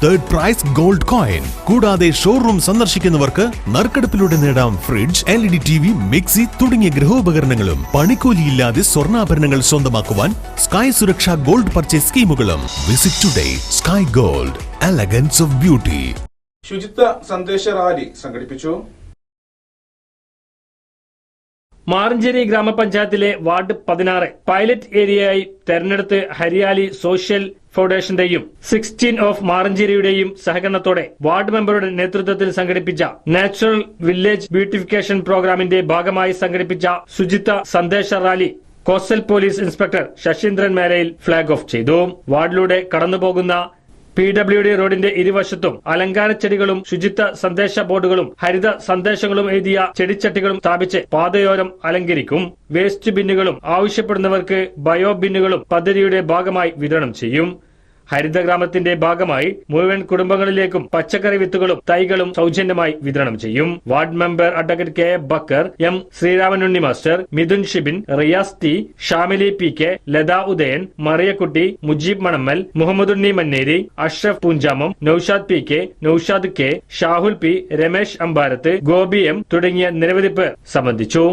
third prize gold coin കൂടാതെ showroom സന്ദർശിക്കുന്നവർക്ക് നറുക്കെടുപ്പിലൂടെ നേടാം fridge L E D T V mixie തുടങ്ങിയ ഗൃഹോപകരണങ്ങളും. പണിക്കൂലിയില്ലാതെ സ്വർണാഭരണങ്ങൾ സ്വന്തമാക്കുവാൻ സ്കൈ സുരക്ഷ gold purchase സ്കീമുകളും. Visit today sky gold elegance of beauty ശുചിത്വ സന്ദേശ റാലി സംഘടിപ്പിച്ചു. മാറഞ്ചേരി ഗ്രാമപഞ്ചായത്തിലെ വാർഡ് പതിനാറ്. പൈലറ്റ് ഏരിയയായി തെരഞ്ഞെടുത്ത് ഹരിയാലി സോഷ്യൽ ഫൗണ്ടേഷന്റെയും സിക്സ്റ്റീൻ ഓഫ് മാറഞ്ചേരിയുടെയും സഹകരണത്തോടെ വാർഡ് മെമ്പറുടെ നേതൃത്വത്തിൽ സംഘടിപ്പിച്ച നാച്ചുറൽ വില്ലേജ് ബ്യൂട്ടിഫിക്കേഷൻ പ്രോഗ്രാമിന്റെ ഭാഗമായി സംഘടിപ്പിച്ച ശുചിത്വ സന്ദേശ rally coastal police inspector Sasheendran മേലയിൽ flag off ചെയ്തു. വാർഡിലൂടെ കടന്നുപോകുന്ന പി ഡബ്ല്യു ഡി റോഡിന്റെ ഇരുവശത്തും അലങ്കാര ചെടികളും ശുചിത്വ സന്ദേശ ബോർഡുകളും ഹരിത സന്ദേശങ്ങളും എഴുതിയ ചെടിച്ചട്ടികളും സ്ഥാപിച്ച് പാതയോരം അലങ്കരിക്കും. വേസ്റ്റ് ബിന്നുകളും ആവശ്യപ്പെടുന്നവർക്ക് ബയോ ബിന്നുകളും പദ്ധതിയുടെ ഭാഗമായി വിതരണം ചെയ്യും. ഹരിതഗ്രാമത്തിന്റെ ഭാഗമായി മുഴുവൻ കുടുംബങ്ങളിലേക്കും പച്ചക്കറി വിത്തുകളും തൈകളും സൗജന്യമായി വിതരണം ചെയ്യും. Ward member advocate K Bakkar M Sreeraman Unni master Mithun Shibin Riyas T Shamili P K Latha Udayan Mariyakutty Mujeeb Manammal Muhammadunni Manneri Ashraf Poonchamam Noushad P K Noushad K Shahul P Ramesh Ambarath Gopi M തുടങ്ങിയ നിരവധി പേർ സംബന്ധിച്ചു.